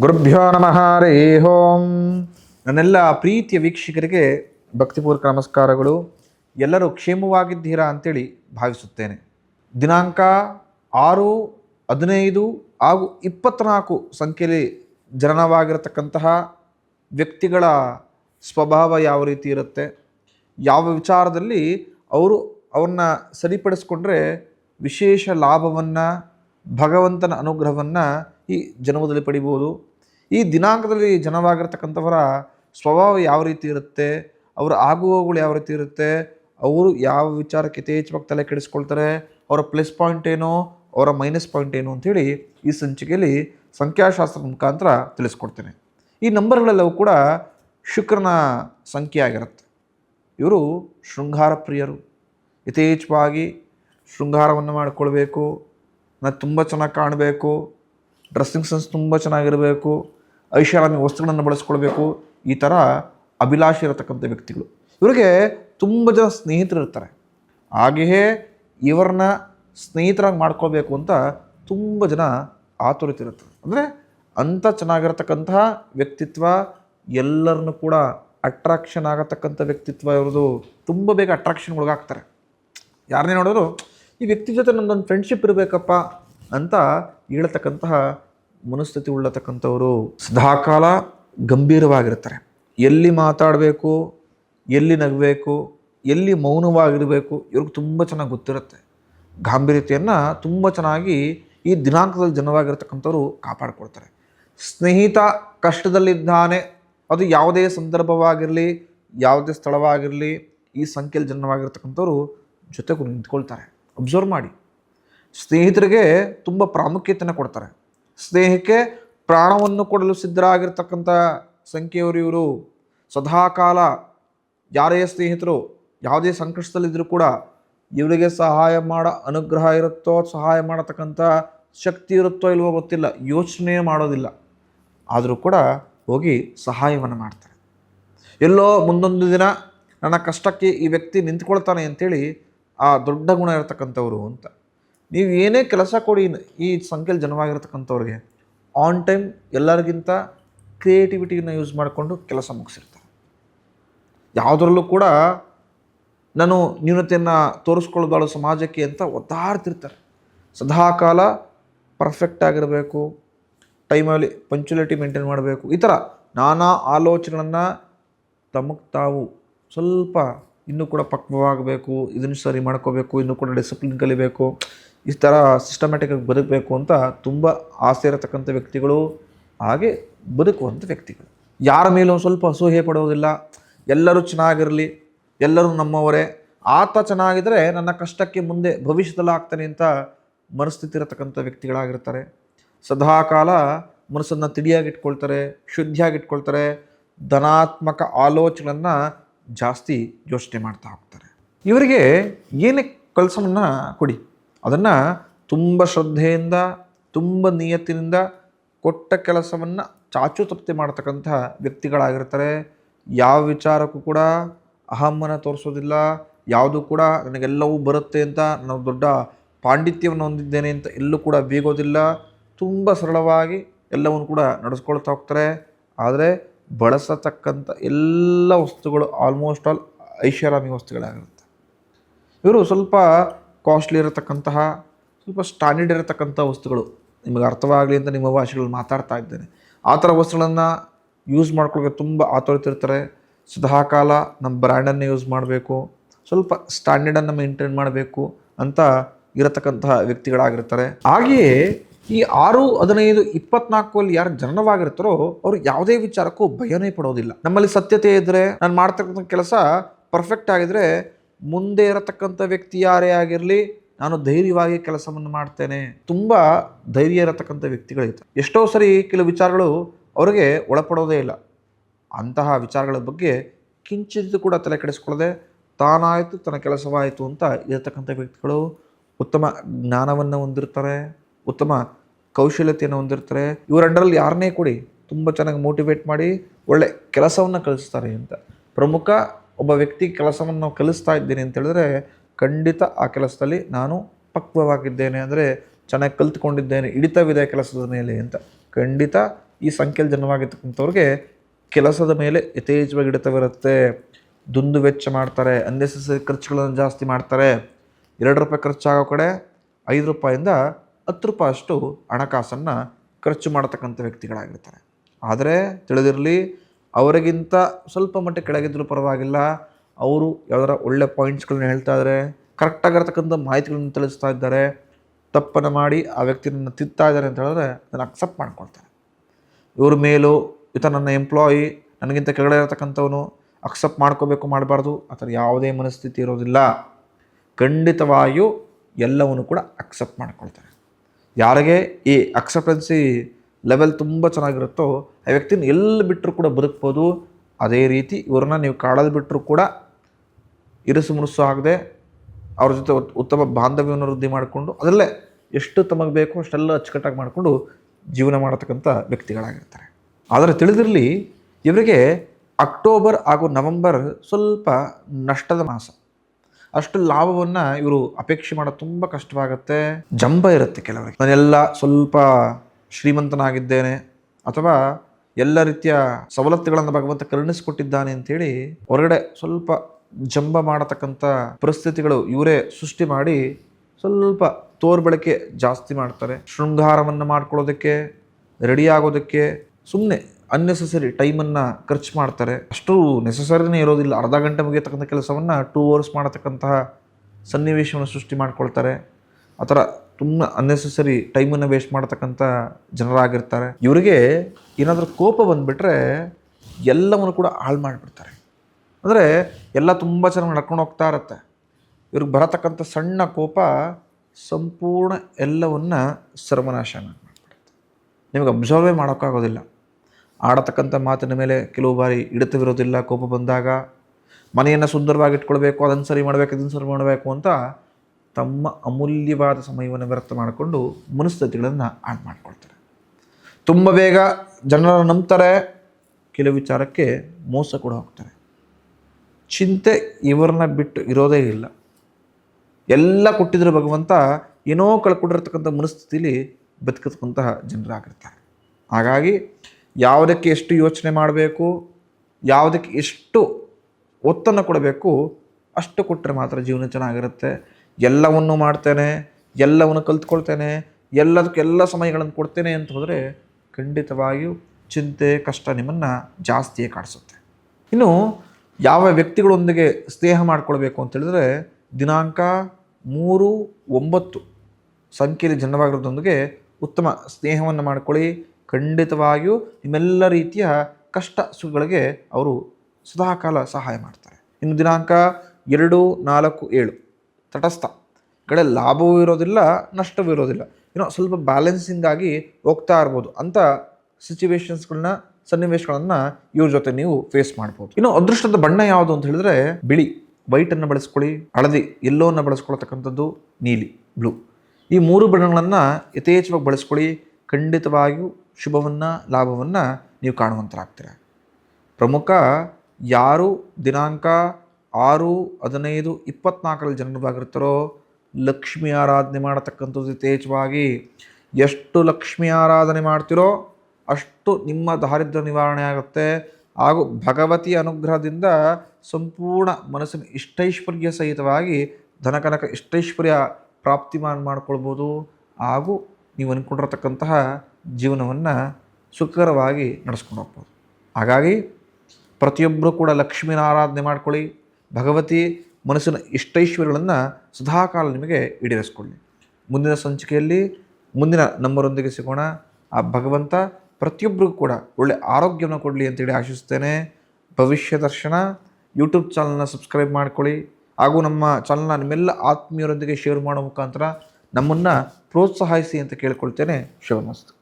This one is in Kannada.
ಗುರುಭ್ಯೋ ನಮಃ ರೇ ಓಂ. ನನ್ನೆಲ್ಲ ಪ್ರೀತಿಯ ವೀಕ್ಷಕರಿಗೆ ಭಕ್ತಿಪೂರ್ವಕ ನಮಸ್ಕಾರಗಳು. ಎಲ್ಲರೂ ಕ್ಷೇಮವಾಗಿದ್ದೀರಾ ಅಂತೇಳಿ ಭಾವಿಸುತ್ತೇನೆ. ದಿನಾಂಕ ಆರು, ಹದಿನೈದು ಹಾಗೂ ಇಪ್ಪತ್ತ್ನಾಲ್ಕು ಸಂಖ್ಯೆಯಲ್ಲಿ ಜನನವಾಗಿರತಕ್ಕಂತಹ ವ್ಯಕ್ತಿಗಳ ಸ್ವಭಾವ ಯಾವ ರೀತಿ ಇರುತ್ತೆ? ಯಾವ ವಿಚಾರದಲ್ಲಿ ಅವರು ಅವನ್ನ ಸರಿಪಡಿಸ್ಕೊಂಡ್ರೆ ವಿಶೇಷ ಲಾಭವನ್ನು, ಭಗವಂತನ ಅನುಗ್ರಹವನ್ನು ಈ ಜನ್ಮದಲ್ಲಿ ಪಡಿಬೋದು? ಈ ದಿನಾಂಕದಲ್ಲಿ ಜನವಾಗಿರ್ತಕ್ಕಂಥವರ ಸ್ವಭಾವ ಯಾವ ರೀತಿ ಇರುತ್ತೆ, ಅವರ ಆಗುವಗಳು ಯಾವ ರೀತಿ ಇರುತ್ತೆ, ಅವರು ಯಾವ ವಿಚಾರಕ್ಕೆ ಯಥೇಚ್ಛವಾಗಿ ತಲೆ ಕೆಡಿಸ್ಕೊಳ್ತಾರೆ, ಅವರ ಪ್ಲಸ್ ಪಾಯಿಂಟ್ ಏನು, ಅವರ ಮೈನಸ್ ಪಾಯಿಂಟ್ ಏನು ಅಂಥೇಳಿ ಈ ಸಂಚಿಕೆಯಲ್ಲಿ ಸಂಖ್ಯಾಶಾಸ್ತ್ರದ ಮುಖಾಂತರ ತಿಳಿಸ್ಕೊಡ್ತೇನೆ. ಈ ನಂಬರ್ಗಳೆಲ್ಲವೂ ಕೂಡ ಶುಕ್ರನ ಸಂಖ್ಯೆ ಆಗಿರುತ್ತೆ ಇವರು ಶೃಂಗಾರ ಪ್ರಿಯರು. ಯಥೇಚ್ಛವಾಗಿ ಶೃಂಗಾರವನ್ನು ಮಾಡಿಕೊಳ್ಬೇಕು ನಾನು ತುಂಬ ಚೆನ್ನಾಗಿ ಕಾಣಬೇಕು, ಡ್ರೆಸ್ಸಿಂಗ್ ಸೆನ್ಸ್ ತುಂಬ ಚೆನ್ನಾಗಿರಬೇಕು ಐಷಾರಾಮಿ ವಸ್ತುಗಳನ್ನು ಬಳಸ್ಕೊಳ್ಬೇಕು. ಈ ಥರ ಅಭಿಲಾಷೆ ಇರತಕ್ಕಂಥ ವ್ಯಕ್ತಿಗಳು. ಇವರಿಗೆ ತುಂಬ ಜನ ಸ್ನೇಹಿತರು ಇರ್ತಾರೆ. ಹಾಗೆಯೇ ಇವರನ್ನ ಸ್ನೇಹಿತರಾಗಿ ಮಾಡ್ಕೊಳ್ಬೇಕು ಅಂತ ತುಂಬ ಜನ ಆತುರತಿರುತ್ತಾರೆ ಅಂದರೆ ಅಂಥ ಚೆನ್ನಾಗಿರತಕ್ಕಂತಹ ವ್ಯಕ್ತಿತ್ವ, ಎಲ್ಲರನ್ನು ಕೂಡ ಅಟ್ರಾಕ್ಷನ್ ಆಗತಕ್ಕಂಥ ವ್ಯಕ್ತಿತ್ವ ಇವ್ರದ್ದು ತುಂಬ ಬೇಗ ಅಟ್ರಾಕ್ಷನ್ ಒಳಗಾಗ್ತಾರೆ. ಯಾರನ್ನೇ ನೋಡಿದ್ರು, ಈ ವ್ಯಕ್ತಿ ಜೊತೆ ನಮ್ಮದೊಂದು ಫ್ರೆಂಡ್ಶಿಪ್ ಇರಬೇಕಪ್ಪ ಅಂತ ಹೇಳ್ತಕ್ಕಂತಹ ಮನಸ್ಥಿತಿ ಉಳ್ಳತಕ್ಕಂಥವರು ಸದಾಕಾಲ ಗಂಭೀರವಾಗಿರ್ತಾರೆ. ಎಲ್ಲಿ ಮಾತಾಡಬೇಕು, ಎಲ್ಲಿ ನಗಬೇಕು, ಎಲ್ಲಿ ಮೌನವಾಗಿರಬೇಕು, ಇವ್ರಿಗೆ ತುಂಬ ಚೆನ್ನಾಗಿ ಗೊತ್ತಿರುತ್ತೆ. ಗಾಂಭೀರ್ಯತೆಯನ್ನು ತುಂಬ ಚೆನ್ನಾಗಿ ಈ ದಿನಾಂಕದಲ್ಲಿ ಜನವಾಗಿರ್ತಕ್ಕಂಥವ್ರು ಕಾಪಾಡಿಕೊಡ್ತಾರೆ ಸ್ನೇಹಿತ ಕಷ್ಟದಲ್ಲಿದ್ದಾನೆ, ಅದು ಯಾವುದೇ ಸಂದರ್ಭವಾಗಿರಲಿ, ಯಾವುದೇ ಸ್ಥಳವಾಗಿರಲಿ, ಈ ಸಂಖ್ಯೆಯಲ್ಲಿ ಜನವಾಗಿರ್ತಕ್ಕಂಥವ್ರು ಜೊತೆಗೂ ನಿಂತ್ಕೊಳ್ತಾರೆ. ಅಬ್ಸರ್ವ್ ಮಾಡಿ. ಸ್ನೇಹಿತರಿಗೆ ತುಂಬ ಪ್ರಾಮುಖ್ಯತೆಯನ್ನು ಕೊಡ್ತಾರೆ. ಸ್ನೇಹಕ್ಕೆ ಪ್ರಾಣವನ್ನು ಕೊಡಲು ಸಿದ್ಧರಾಗಿರ್ತಕ್ಕಂಥ ಸಂಖ್ಯೆಯವರು ಇವರು. ಸದಾಕಾಲ ಯಾರೇ ಸ್ನೇಹಿತರು, ಯಾವುದೇ ಸಂಕಷ್ಟದಲ್ಲಿದ್ದರೂ ಕೂಡ ಇವರಿಗೆ ಸಹಾಯ ಮಾಡೋ, ಅನುಗ್ರಹ ಇರುತ್ತೋ, ಸಹಾಯ ಮಾಡತಕ್ಕಂಥ ಶಕ್ತಿ ಇರುತ್ತೋ ಇಲ್ವೋ ಗೊತ್ತಿಲ್ಲ, ಯೋಚನೆ ಮಾಡೋದಿಲ್ಲ. ಆದರೂ ಕೂಡ ಹೋಗಿ ಸಹಾಯವನ್ನು ಮಾಡ್ತಾರೆ. ಎಲ್ಲೋ ಮುಂದೊಂದು ದಿನ ನನ್ನ ಕಷ್ಟಕ್ಕೆ ಈ ವ್ಯಕ್ತಿ ನಿಂತ್ಕೊಳ್ತಾನೆ ಅಂಥೇಳಿ ಆ ದೊಡ್ಡ ಗುಣ ಇರತಕ್ಕಂಥವ್ರು ಅಂತ. ನೀವು ಏನೇ ಕೆಲಸ ಕೊಡಿ, ಈ ಸಂಖ್ಯೆಯಲ್ಲಿ ಜನವಾಗಿರ್ತಕ್ಕಂಥವ್ರಿಗೆ ಆನ್ ಟೈಮ್ ಎಲ್ಲರಿಗಿಂತ ಕ್ರಿಯೇಟಿವಿಟಿನ ಯೂಸ್ ಮಾಡಿಕೊಂಡು ಕೆಲಸ ಮುಗಿಸಿರ್ತಾರೆ. ಯಾವುದರಲ್ಲೂ ಕೂಡ ನಾನು ನ್ಯೂನತೆಯನ್ನು ತೋರಿಸ್ಕೊಳ್ಬಾಳು ಸಮಾಜಕ್ಕೆ ಅಂತ ಒದ್ದಾಡ್ತಿರ್ತಾರೆ. ಸದಾಕಾಲ ಪರ್ಫೆಕ್ಟ್ ಆಗಿರಬೇಕು ಟೈಮಲ್ಲಿ ಪಂಚುಲಿಟಿ ಮೇಂಟೈನ್ ಮಾಡಬೇಕು, ಈ ಥರ ನಾನಾ ಆಲೋಚನೆಗಳನ್ನು ತಮಗೆ ತಾವು ಸ್ವಲ್ಪ ಇನ್ನೂ ಕೂಡ ಪಕ್ವವಾಗಬೇಕು, ಇದನ್ನು ಸರಿ ಮಾಡ್ಕೋಬೇಕು, ಇನ್ನೂ ಕೂಡ ಡಿಸಿಪ್ಲಿನ್ ಕಲಿಬೇಕು, ಈ ಥರ ಸಿಸ್ಟಮ್ಯಾಟಿಕಾಗಿ ಬದುಕಬೇಕು ಅಂತ ತುಂಬ ಆಸೆ ಇರತಕ್ಕಂಥ ವ್ಯಕ್ತಿಗಳು, ಹಾಗೆ ಬದುಕುವಂಥ ವ್ಯಕ್ತಿಗಳು. ಯಾರ ಮೇಲೂ ಸ್ವಲ್ಪ ಅಸೂಹೆ ಪಡೋದಿಲ್ಲ ಎಲ್ಲರೂ ಚೆನ್ನಾಗಿರಲಿ, ಎಲ್ಲರೂ ನಮ್ಮವರೇ, ಆತ ಚೆನ್ನಾಗಿದ್ದರೆ ನನ್ನ ಕಷ್ಟಕ್ಕೆ ಮುಂದೆ ಭವಿಷ್ಯದಲ್ಲಿ ಆಗ್ತಾನೆ ಅಂತ ಮನಸ್ಥಿತಿ ಇರತಕ್ಕಂಥ ವ್ಯಕ್ತಿಗಳಾಗಿರ್ತಾರೆ. ಸದಾಕಾಲ ಮನಸ್ಸನ್ನು ತಿಳಿಯಾಗಿಟ್ಕೊಳ್ತಾರೆ ಶುದ್ಧಿಯಾಗಿಟ್ಕೊಳ್ತಾರೆ, ಧನಾತ್ಮಕ ಆಲೋಚನೆಯನ್ನು ಜಾಸ್ತಿ ಯೋಚನೆ ಮಾಡ್ತಾ ಹೋಗ್ತಾರೆ. ಇವರಿಗೆ ಏನೇ ಕೆಲಸವನ್ನು ಕೊಡಿ. ಅದನ್ನು ತುಂಬ ಶ್ರದ್ಧೆಯಿಂದ, ತುಂಬ ನಿಯತ್ತಿನಿಂದ ಕೊಟ್ಟ ಕೆಲಸವನ್ನು ಚಾಚು ತಪ್ತಿ ಮಾಡ್ತಕ್ಕಂಥ ವ್ಯಕ್ತಿಗಳಾಗಿರ್ತಾರೆ. ಯಾವ ವಿಚಾರಕ್ಕೂ ಕೂಡ ಅಹಮ್ಮನ ತೋರಿಸೋದಿಲ್ಲ. ಯಾವುದು ಕೂಡ ನನಗೆಲ್ಲವೂ ಬರುತ್ತೆ ಅಂತ ನಾನು ದೊಡ್ಡ ಪಾಂಡಿತ್ಯವನ್ನು ಹೊಂದಿದ್ದೇನೆ ಅಂತ ಎಲ್ಲೂ ಕೂಡ ಬೀಗೋದಿಲ್ಲ. ತುಂಬ ಸರಳವಾಗಿ ಎಲ್ಲವನ್ನು ಕೂಡ ನಡೆಸ್ಕೊಳ್ತಾ ಹೋಗ್ತಾರೆ. ಆದರೆ ಬಳಸತಕ್ಕಂಥ ಎಲ್ಲ ವಸ್ತುಗಳು ಆಲ್ಮೋಸ್ಟ್ ಆಲ್ ಐಷಾರಾಮಿ ವಸ್ತುಗಳಾಗಿರುತ್ತೆ. ಇವರು ಸ್ವಲ್ಪ ಕಾಸ್ಟ್ಲಿ ಇರತಕ್ಕಂತಹ, ಸ್ವಲ್ಪ ಸ್ಟ್ಯಾಂಡರ್ಡ್ ಇರತಕ್ಕಂಥ ವಸ್ತುಗಳು. ನಿಮಗೆ ಅರ್ಥವಾಗಲಿ ಅಂತ ನಿಮ್ಮ ಭಾಷೆಗಳಲ್ಲಿ ಮಾತಾಡ್ತಾ ಇದ್ದೇನೆ. ಆ ಥರ ವಸ್ತುಗಳನ್ನು ಯೂಸ್ ಮಾಡ್ಕೊಳ್ಳೋಕೆ ತುಂಬ ಆತುರತಿರ್ತಾರೆ ಸದಾಕಾಲ ನಮ್ಮ ಬ್ರ್ಯಾಂಡನ್ನು ಯೂಸ್ ಮಾಡಬೇಕು. ಸ್ವಲ್ಪ ಸ್ಟ್ಯಾಂಡರ್ಡನ್ನು ಮೇಂಟೈನ್ ಮಾಡಬೇಕು ಅಂತ ಇರತಕ್ಕಂತಹ ವ್ಯಕ್ತಿಗಳಾಗಿರ್ತಾರೆ. ಹಾಗೆಯೇ ಈ ಆರು, ಹದಿನೈದು ಇಪ್ಪತ್ನಾಲ್ಕಲ್ಲಿ ಯಾರು ಜನನವಾಗಿರ್ತಾರೋ ಅವರು ಯಾವುದೇ ವಿಚಾರಕ್ಕೂ ಭಯನೇ ಪಡೋದಿಲ್ಲ. ನಮ್ಮಲ್ಲಿ ಸತ್ಯತೆ ಇದ್ದರೆ ನಾನು ಮಾಡ್ತಕ್ಕಂಥ ಕೆಲಸ ಪರ್ಫೆಕ್ಟ್ ಆಗಿದ್ರೆ, ಮುಂದೆ ಇರತಕ್ಕಂಥ ವ್ಯಕ್ತಿ ಯಾರೇ ಆಗಿರಲಿ, ನಾನು ಧೈರ್ಯವಾಗಿ ಕೆಲಸವನ್ನು ಮಾಡ್ತೇನೆ. ತುಂಬ ಧೈರ್ಯ ಇರತಕ್ಕಂಥ ವ್ಯಕ್ತಿಗಳಿರ್ತಾರೆ. ಎಷ್ಟೋ ಸರಿ ಕೆಲವು ವಿಚಾರಗಳು ಅವರಿಗೆ ಒಳಪಡೋದೇ ಇಲ್ಲ. ಅಂತಹ ವಿಚಾರಗಳ ಬಗ್ಗೆ ಕಿಂಚಿತ್ತು ಕೂಡ ತಲೆ ಕೆಡಿಸ್ಕೊಳ್ಳದೆ, ತಾನಾಯಿತು ತನ್ನ ಕೆಲಸವಾಯಿತು ಅಂತ ಇರತಕ್ಕಂಥ ವ್ಯಕ್ತಿಗಳು ಉತ್ತಮ ಜ್ಞಾನವನ್ನು ಹೊಂದಿರ್ತಾರೆ. ಉತ್ತಮ ಕೌಶಲ್ಯತೆಯನ್ನು ಹೊಂದಿರ್ತಾರೆ. ಇವ್ರ ಅಂಡರಲ್ಲಿ ಯಾರನ್ನೇ ಕೊಡಿ ತುಂಬ ಚೆನ್ನಾಗಿ ಮೋಟಿವೇಟ್ ಮಾಡಿ ಒಳ್ಳೆ ಕೆಲಸವನ್ನು ಕಲಿಸ್ತಾರೆ ಅಂತ. ಪ್ರಮುಖ ಒಬ್ಬ ವ್ಯಕ್ತಿ ಕೆಲಸವನ್ನು ನಾವು ಕಲಿಸ್ತಾ ಇದ್ದೀನಿ ಅಂತ ಹೇಳಿದ್ರೆ ಖಂಡಿತ ಆ ಕೆಲಸದಲ್ಲಿ ನಾನು ಪಕ್ವವಾಗಿದ್ದೇನೆ ಅಂದರೆ ಚೆನ್ನಾಗಿ ಕಲ್ತ್ಕೊಂಡಿದ್ದೇನೆ, ಹಿಡಿತವಿದೆ ಕೆಲಸದ ಮೇಲೆ ಅಂತ. ಖಂಡಿತ ಈ ಸಂಖ್ಯೆಯಲ್ಲಿ ಜನವಾಗಿರ್ತಕ್ಕಂಥವ್ರಿಗೆ ಕೆಲಸದ ಮೇಲೆ ಯಥೇಚ್ಛವಾಗಿ ಹಿಡಿತವಿರುತ್ತೆ ದುಂದು ವೆಚ್ಚ ಮಾಡ್ತಾರೆ ಅನ್ನೆಸೆಸರಿ ಖರ್ಚುಗಳನ್ನು ಜಾಸ್ತಿ ಮಾಡ್ತಾರೆ. ಎರಡು ರೂಪಾಯಿ ಖರ್ಚಾಗೋ ಕಡೆ ಐದು ರೂಪಾಯಿಂದ ಹತ್ತು ರೂಪಾಯಿ ಅಷ್ಟು ಹಣಕಾಸನ್ನು ಖರ್ಚು ಮಾಡತಕ್ಕಂಥ ವ್ಯಕ್ತಿಗಳಾಗಿರ್ತಾರೆ. ಆದರೆ ತಿಳಿದಿರಲಿ, ಅವರಿಗಿಂತ ಸ್ವಲ್ಪ ಮಟ್ಟ ಕೆಳಗಿದ್ದರೂ ಪರವಾಗಿಲ್ಲ, ಅವರು ಯಾವ್ದಾರ ಒಳ್ಳೆ ಪಾಯಿಂಟ್ಸ್ಗಳನ್ನ ಹೇಳ್ತಾ ಇದ್ದಾರೆ ಕರೆಕ್ಟಾಗಿರ್ತಕ್ಕಂಥ ಮಾಹಿತಿಗಳನ್ನು ತಿಳಿಸ್ತಾ ಇದ್ದಾರೆ, ತಪ್ಪನ್ನು ಮಾಡಿ ಆ ವ್ಯಕ್ತಿಯನ್ನು ತಿತ್ತಾ ಇದ್ದಾರೆ ಅಂತ ಹೇಳಿದ್ರೆ ಅದನ್ನು ಅಕ್ಸೆಪ್ಟ್ ಮಾಡ್ಕೊಳ್ತಾರೆ. ಇವ್ರ ಮೇಲೂ ಈತ ನನ್ನ ಎಂಪ್ಲಾಯಿ ನನಗಿಂತ ಕೆಳಗಡೆ ಇರತಕ್ಕಂಥವನು ಅಕ್ಸೆಪ್ಟ್ ಮಾಡ್ಕೋಬೇಕು, ಮಾಡಬಾರ್ದು, ಆ ಥರ ಯಾವುದೇ ಮನಸ್ಥಿತಿ ಇರೋದಿಲ್ಲ. ಖಂಡಿತವಾಗಿಯೂ ಎಲ್ಲವನ್ನು ಕೂಡ ಅಕ್ಸೆಪ್ಟ್ ಮಾಡ್ಕೊಳ್ತಾರೆ. ಯಾರಿಗೆ ಈ ಅಕ್ಸೆಪ್ಟೆನ್ಸಿ ಲೆವೆಲ್ ತುಂಬ ಚೆನ್ನಾಗಿರುತ್ತೋ, ಆ ವ್ಯಕ್ತಿನ ಎಲ್ಲಿ ಬಿಟ್ಟರು ಕೂಡ ಬದುಕ್ಬೋದು. ಅದೇ ರೀತಿ ಇವ್ರನ್ನ ನೀವು ಕಾಡಲ್ಲಿ ಬಿಟ್ಟರು ಕೂಡ ಇರಿಸು ಮುರುಸು ಆಗದೆ, ಅವ್ರ ಜೊತೆ ಉತ್ತಮ ಬಾಂಧವ್ಯವನ್ನು ವೃದ್ಧಿ ಮಾಡಿಕೊಂಡು, ಅದರಲ್ಲೇ ಎಷ್ಟು ತಮಗೆ ಬೇಕೋ ಅಷ್ಟೆಲ್ಲ ಅಚ್ಚುಕಟ್ಟಾಗಿ ಮಾಡಿಕೊಂಡು ಜೀವನ ಮಾಡತಕ್ಕಂಥ ವ್ಯಕ್ತಿಗಳಾಗಿರ್ತಾರೆ. ಆದರೆ ತಿಳಿದಿರಲಿ, ಇವರಿಗೆ ಅಕ್ಟೋಬರ್ ಹಾಗೂ ನವೆಂಬರ್ ಸ್ವಲ್ಪ ನಷ್ಟದ ಮಾಸ. ಅಷ್ಟು ಲಾಭವನ್ನು ಇವರು ಅಪೇಕ್ಷೆ ಮಾಡೋದು ತುಂಬ ಕಷ್ಟವಾಗುತ್ತೆ. ಜಂಬ ಇರುತ್ತೆ ಕೆಲವರಿಗೆ. ನಾನೆಲ್ಲ ಸ್ವಲ್ಪ ಶ್ರೀಮಂತನಾಗಿದ್ದೇನೆ ಅಥವಾ ಎಲ್ಲ ರೀತಿಯ ಸವಲತ್ತುಗಳನ್ನು ಭಗವಂತ ಕರುಣಿಸಿಕೊಟ್ಟಿದ್ದಾನೆ ಅಂತೇಳಿ ಹೊರಗಡೆ ಸ್ವಲ್ಪ ಜಂಬ ಮಾಡತಕ್ಕಂಥ ಪರಿಸ್ಥಿತಿಗಳು ಇವರೇ ಸೃಷ್ಟಿ ಮಾಡಿ ಸ್ವಲ್ಪ ತೋರ್ಬಳಕೆ ಜಾಸ್ತಿ ಮಾಡ್ತಾರೆ. ಶೃಂಗಾರವನ್ನು ಮಾಡ್ಕೊಳ್ಳೋದಕ್ಕೆ, ರೆಡಿ ಆಗೋದಕ್ಕೆ ಸುಮ್ಮನೆ ಅನ್ನೆಸೆಸರಿ ಟೈಮನ್ನು ಖರ್ಚು ಮಾಡ್ತಾರೆ. ಅಷ್ಟು ನೆಸೆಸರಿನೇ ಇರೋದಿಲ್ಲ. ಅರ್ಧ ಗಂಟೆ ಮುಗಿಯತಕ್ಕಂಥ ಕೆಲಸವನ್ನು ಟೂ ಅವರ್ಸ್ ಮಾಡತಕ್ಕಂತಹ ಸನ್ನಿವೇಶವನ್ನು ಸೃಷ್ಟಿ ಮಾಡ್ಕೊಳ್ತಾರೆ. ಆ ಥರ ತುಂಬ ಅನ್ನೆಸೆಸರಿ ಟೈಮನ್ನು ವೇಸ್ಟ್ ಮಾಡ್ತಕ್ಕಂಥ ಜನರಾಗಿರ್ತಾರೆ. ಇವರಿಗೆ ಏನಾದರೂ ಕೋಪ ಬಂದುಬಿಟ್ರೆ ಎಲ್ಲವನ್ನು ಕೂಡ ಹಾಳು ಮಾಡಿಬಿಡ್ತಾರೆ. ಅಂದರೆ ಎಲ್ಲ ತುಂಬ ಚೆನ್ನಾಗಿ ನಡ್ಕೊಂಡು ಹೋಗ್ತಾ ಇರತ್ತೆ. ಇವ್ರಿಗೆ ಬರತಕ್ಕಂಥ ಸಣ್ಣ ಕೋಪ ಸಂಪೂರ್ಣ ಎಲ್ಲವನ್ನು ಸರ್ವನಾಶನ ಮಾಡಿಬಿಡುತ್ತೆ. ನಿಮಗೆ ಅಬ್ಸರ್ವೇ ಮಾಡೋಕ್ಕಾಗೋದಿಲ್ಲ. ಆಡತಕ್ಕಂಥ ಮಾತಿನ ಮೇಲೆ ಕೆಲವು ಬಾರಿ ಹಿಡಿತವಿರೋದಿಲ್ಲ ಕೋಪ ಬಂದಾಗ ಮನೆಯನ್ನು ಸುಂದರವಾಗಿ ಇಟ್ಕೊಳ್ಬೇಕು, ಅದನ್ನು ಸರಿ ಮಾಡಬೇಕು, ಇದನ್ನು ಸರಿ ಮಾಡಬೇಕು ಅಂತ ತಮ್ಮ ಅಮೂಲ್ಯವಾದ ಸಮಯವನ್ನು ವ್ಯರ್ಥ ಮಾಡಿಕೊಂಡು ಮನಸ್ಥಿತಿಗಳನ್ನು ಹಾಳು ಮಾಡ್ಕೊಳ್ತಾರೆ. ತುಂಬ ಬೇಗ ಜನರನ್ನು ನಂಬ್ತಾರೆ, ಕೆಲವು ವಿಚಾರಕ್ಕೆ ಮೋಸ ಕೂಡ ಹೋಗ್ತಾರೆ. ಚಿಂತೆ ಇವರನ್ನ ಬಿಟ್ಟು ಇರೋದೇ ಇಲ್ಲ. ಎಲ್ಲ ಕೊಟ್ಟಿದ್ರು ಭಗವಂತ, ಏನೋ ಕಳ್ಕೊಂಡಿರ್ತಕ್ಕಂಥ ಮನಸ್ಥಿತಿಲಿ ಬದುಕತಕ್ಕಂತಹ ಜನರಾಗಿರ್ತಾರೆ. ಹಾಗಾಗಿ ಯಾವುದಕ್ಕೆ ಎಷ್ಟು ಯೋಚನೆ ಮಾಡಬೇಕು, ಯಾವುದಕ್ಕೆ ಎಷ್ಟು ಒತ್ತನ್ನು ಕೊಡಬೇಕು, ಅಷ್ಟು ಕೊಟ್ಟರೆ ಮಾತ್ರ ಜೀವನ ಚೆನ್ನಾಗಿರುತ್ತೆ. ಎಲ್ಲವನ್ನು ಮಾಡ್ತೇನೆ, ಎಲ್ಲವನ್ನು ಕಲ್ತ್ಕೊಳ್ತೇನೆ, ಎಲ್ಲದಕ್ಕೆ ಎಲ್ಲ ಸಮಯಗಳನ್ನು ಕೊಡ್ತೇನೆ ಅಂತ ಹೋದರೆ ಖಂಡಿತವಾಗಿಯೂ ಚಿಂತೆ, ಕಷ್ಟ ನಿಮ್ಮನ್ನು ಜಾಸ್ತಿಯೇ ಕಾಡಿಸುತ್ತೆ. ಇನ್ನು ಯಾವ ವ್ಯಕ್ತಿಗಳೊಂದಿಗೆ ಸ್ನೇಹ ಮಾಡಿಕೊಳ್ಬೇಕು ಅಂತ ಹೇಳಿದ್ರೆ ದಿನಾಂಕ ಮೂರು ಒಂಬತ್ತು. ಸಂಖ್ಯೆಯಲ್ಲಿ ಜನವಾಗಿರೋದೊಂದಿಗೆ ಉತ್ತಮ ಸ್ನೇಹವನ್ನು ಮಾಡ್ಕೊಳ್ಳಿ. ಖಂಡಿತವಾಗಿಯೂ ನಿಮ್ಮೆಲ್ಲ ರೀತಿಯ ಕಷ್ಟ ಸುಖಗಳಿಗೆ ಅವರು ಸದಾಕಾಲ ಸಹಾಯ ಮಾಡ್ತಾರೆ. ಇನ್ನು ದಿನಾಂಕ ಎರಡು, ನಾಲ್ಕು, ಏಳು. ತಟಸ್ಥ. ಕಡೆ ಲಾಭವೂ ಇರೋದಿಲ್ಲ, ನಷ್ಟವೂ ಇರೋದಿಲ್ಲ. ಏನೋ ಸ್ವಲ್ಪ ಬ್ಯಾಲೆನ್ಸಿಂಗ್ ಆಗಿ ಹೋಗ್ತಾ ಇರ್ಬೋದು ಅಂತ ಸಿಚುವೇಶನ್ಸ್ಗಳನ್ನ ಸನ್ನಿವೇಶಗಳನ್ನು ಇವ್ರ ಜೊತೆ ನೀವು ಫೇಸ್ ಮಾಡ್ಬೋದು. ಇನ್ನು ಅದೃಷ್ಟದ ಬಣ್ಣ ಯಾವುದು ಅಂತ ಹೇಳಿದ್ರೆ, ಬಿಳಿ. ವೈಟನ್ನು ಬಳಸ್ಕೊಳ್ಳಿ, ಹಳದಿ. ಎಲ್ಲೋವನ್ನು ಬಳಸ್ಕೊಳ್ತಕ್ಕಂಥದ್ದು ನೀಲಿ ಬ್ಲೂ ಈ ಮೂರು ಬಣ್ಣಗಳನ್ನು ಯಥೇಚ್ಛವಾಗಿ ಬಳಸ್ಕೊಳ್ಳಿ. ಖಂಡಿತವಾಗಿಯೂ ಶುಭವನ್ನು ಲಾಭವನ್ನು ನೀವು ಕಾಣುವಂತರಾಗ್ತೀರ. ಪ್ರಮುಖ ಯಾರು ದಿನಾಂಕ ಆರು ಹದಿನೈದು ಇಪ್ಪತ್ನಾಲ್ಕರಲ್ಲಿ ಜನರವಾಗಿರ್ತಾರೋ ಲಕ್ಷ್ಮಿ ಆರಾಧನೆ ಮಾಡತಕ್ಕಂಥದ್ದು ಯಥೇಚ್ಛವಾಗಿ ಎಷ್ಟು ಲಕ್ಷ್ಮಿ ಆರಾಧನೆ ಮಾಡ್ತಿರೋ ಅಷ್ಟು ನಿಮ್ಮ ದಾರಿದ್ರ್ಯ ನಿವಾರಣೆ ಆಗುತ್ತೆ. ಹಾಗೂ ಭಗವತಿ ಅನುಗ್ರಹದಿಂದ ಸಂಪೂರ್ಣ ಮನಸ್ಸಿನ ಇಷ್ಟೈಶ್ವರ್ಯ ಸಹಿತವಾಗಿ ಧನಕನಕ ಇಷ್ಟೈಶ್ವರ್ಯ ಪ್ರಾಪ್ತಿ ಮಾಡ್- ಮಾಡ್ಕೊಳ್ಬೋದು. ಹಾಗೂ ನೀವು ಅಂದ್ಕೊಂಡಿರತಕ್ಕಂತಹ ಜೀವನವನ್ನು ಸುಖಕರವಾಗಿ ನಡೆಸ್ಕೊಂಡು ಹೋಗ್ಬೋದು. ಹಾಗಾಗಿ ಪ್ರತಿಯೊಬ್ಬರೂ ಕೂಡ ಲಕ್ಷ್ಮೀನ ಆರಾಧನೆ ಮಾಡ್ಕೊಳ್ಳಿ, ಭಗವತಿ ಮನಸ್ಸಿನ ಇಷ್ಟೈಶ್ವರ್ಯಗಳನ್ನು ಸದಾಕಾಲ ನಿಮಗೆ ಈಡೇರಿಸ್ಕೊಳ್ಳಿ. ಮುಂದಿನ ಸಂಚಿಕೆಯಲ್ಲಿ ಮುಂದಿನ ನಂಬರೊಂದಿಗೆ ಸಿಗೋಣ. ಆ ಭಗವಂತ ಪ್ರತಿಯೊಬ್ಬರಿಗೂ ಕೂಡ ಒಳ್ಳೆ ಆರೋಗ್ಯವನ್ನು ಕೊಡಲಿ ಅಂತೇಳಿ ಆಶಿಸ್ತೇನೆ ಭವಿಷ್ಯ ದರ್ಶನ. ಯೂಟ್ಯೂಬ್ ಚಾನಲ್ನ ಸಬ್ಸ್ಕ್ರೈಬ್ ಮಾಡ್ಕೊಳ್ಳಿ. ಹಾಗೂ ನಮ್ಮ ಚಾನಲ್ನ ನಿಮ್ಮೆಲ್ಲ ಆತ್ಮೀಯರೊಂದಿಗೆ ಶೇರ್ ಮಾಡೋ ಮುಖಾಂತರ ನಮ್ಮನ್ನು ಪ್ರೋತ್ಸಾಹಿಸಿ ಅಂತ ಕೇಳ್ಕೊಳ್ತೇನೆ. ಶಿವಮಸ್ತು